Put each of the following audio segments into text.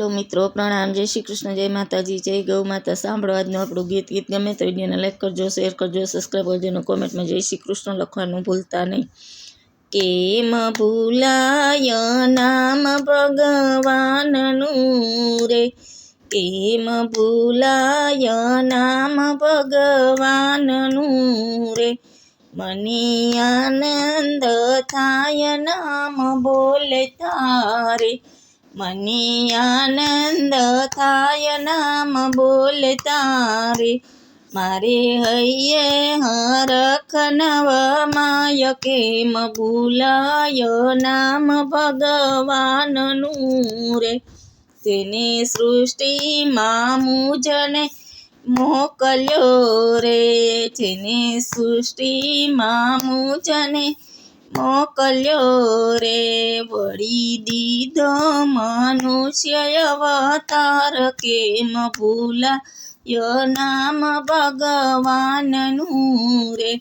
Hello મિત્રો, પ્રણામ. જય શ્રી કૃષ્ણ, જય માતાજી, જય ગૌ માતા. સાંભળો આજનું આપણું ગીત. ગીત ગમે તો વિડીયોને લાઈક કરજો શેર કરજો સબસ્ક્રાઈબ કરજો અને કોમેન્ટમાં જય શ્રી કૃષ્ણ લખવાનું ભૂલતા નહીં. કેમ ભૂલાય નામ ભગવાનનું રે? કેમ ભૂલાય નામ ભગવાનનું રે? મને આનંદ થાય, નામ બોલતા રે. મને આનંદ થાય નામ બોલતા રે મારે હૈયે હરખ નવમાય, કેમ ભૂલાય નામ ભગવાનનું રે તેને સૃષ્ટિમાં મુજને મોકલ્યો રે જેને સૃષ્ટિમાં મુજને મોકલ્યો રે વળી દીધો મનુષ્ય અવતાર કેમ ભૂલાય નામ ભગવાનનું રે?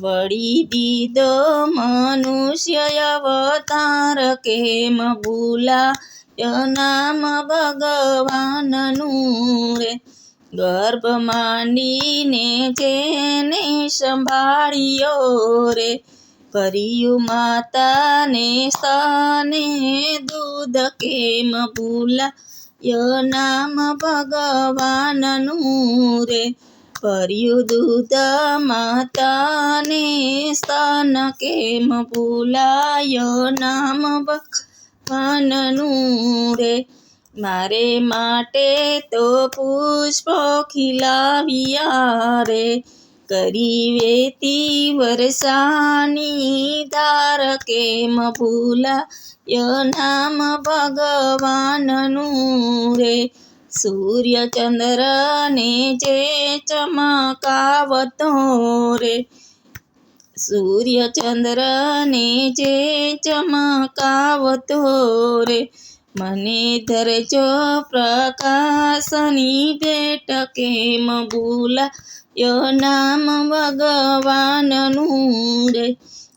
વળી દીધો મનુષ્ય અવતાર કેમ ભૂલાય નામ ભગવાનનું રે? ગર્ભ માંડીને જેને સંભાળ્યો રે કર્યું માતાને સ્થાને દૂધ કેમ ભૂલાય? નામ ભગવાનનું રે. કર્યું દૂધ માતાને સ્થાન કેમ ભૂલાય? નામ ભગવાનનું રે. મારે માટે તો પુષ્પ ખીલાવ્યા રે. કરી વેતી વરસાની ધાર કેમ ભૂલાય નામ ભગવાનનું રે? સૂર્ય ચંદ્રને જે ચમકાવતો રે? સૂર્ય ચંદ્રને જે ચમકાવતો રે? મને ધરજો પ્રકાશની ભેટ કેમ ભૂલાય નામ ભગવાનનું રે?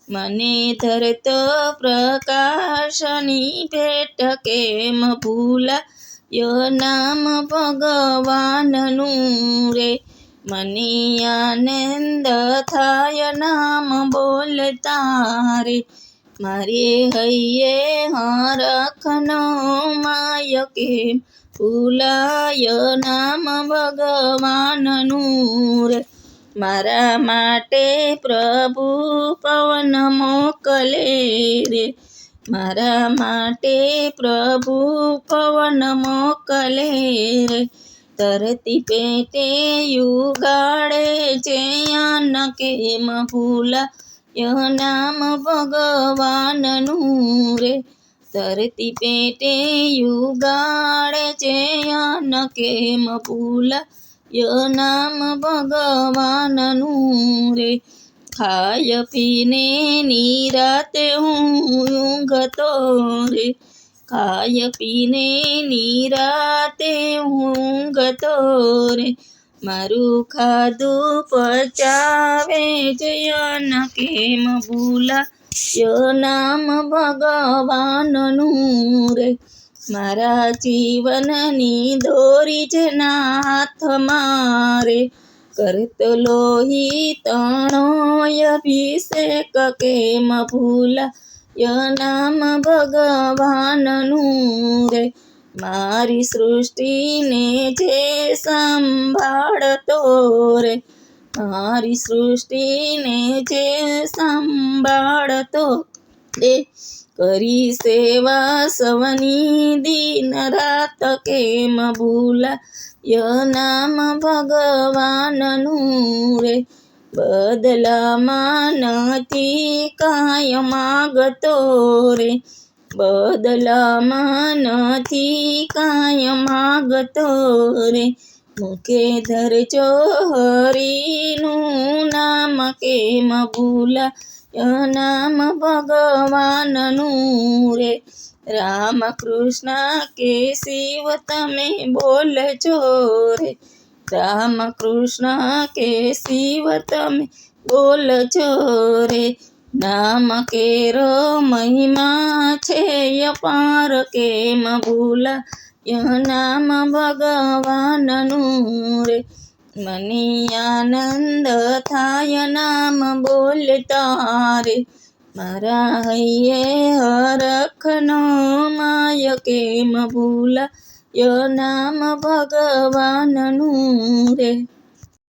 મને ધરતો પ્રકાશની ભેટ કેમ ભૂલાય નામ ભગવાનનું રે? મને આનંદ થાય નામ બોલતા રે. મારે હૈયે હરખનો માય કે ભૂલાય નામ ભગવાનનું રે. મારા માટે પ્રભુ પવન મોકલે રે. મારા માટે પ્રભુ પવન મોકલે રે. તરતી પેટે યુગાડે છે અન્ન કેમ ભૂલાય નામ ભગવાનનું રે ધરતી પેટે યુગાડે છે અન કેમ ભૂલાય નામ ભગવાનનું રે ખાય પીને નિરાતે હું ઊંઘતો રે ખાય પીને નિરાતે ઊંઘતો રે મારું ખાધું પચાવે જયન કેમ ય નામ ભગવાનનું રે? મારા જીવનની દોરી જેના નાથ મારે કરતો લોહી તણો અભિષેક, કેમ ભૂલાય નામ ભગવાનનું રે? મારી સૃષ્ટિને જે સંભાળતો રે, મારી સૃષ્ટિને જે સંભાળતો રે. કરી સેવા સવની દિન રાત કેમ ય નામ ભગવાનનું રે? બદલામાં નથી કાંઈ માગતો રે. બદલામાં નથી કાંઈ માગતો રે. મુખે ધરજો હરીનું નામ કેમ ભૂલા નામ ભગવાનનું રે. રામ કૃષ્ણ કે શિવ તમે બોલજો રે. રામ કૃષ્ણ કે શિવ તમે બોલજો રે. નામ કેરો મહિમા છે અપાર કેમ ભૂલા ય નામ ભગવાનનું રે મને આનંદ થાય નામ બોલતા રે મારા હૈયે હરખનો માય કેમ ભૂલા ય નામ ભગવાનનું રે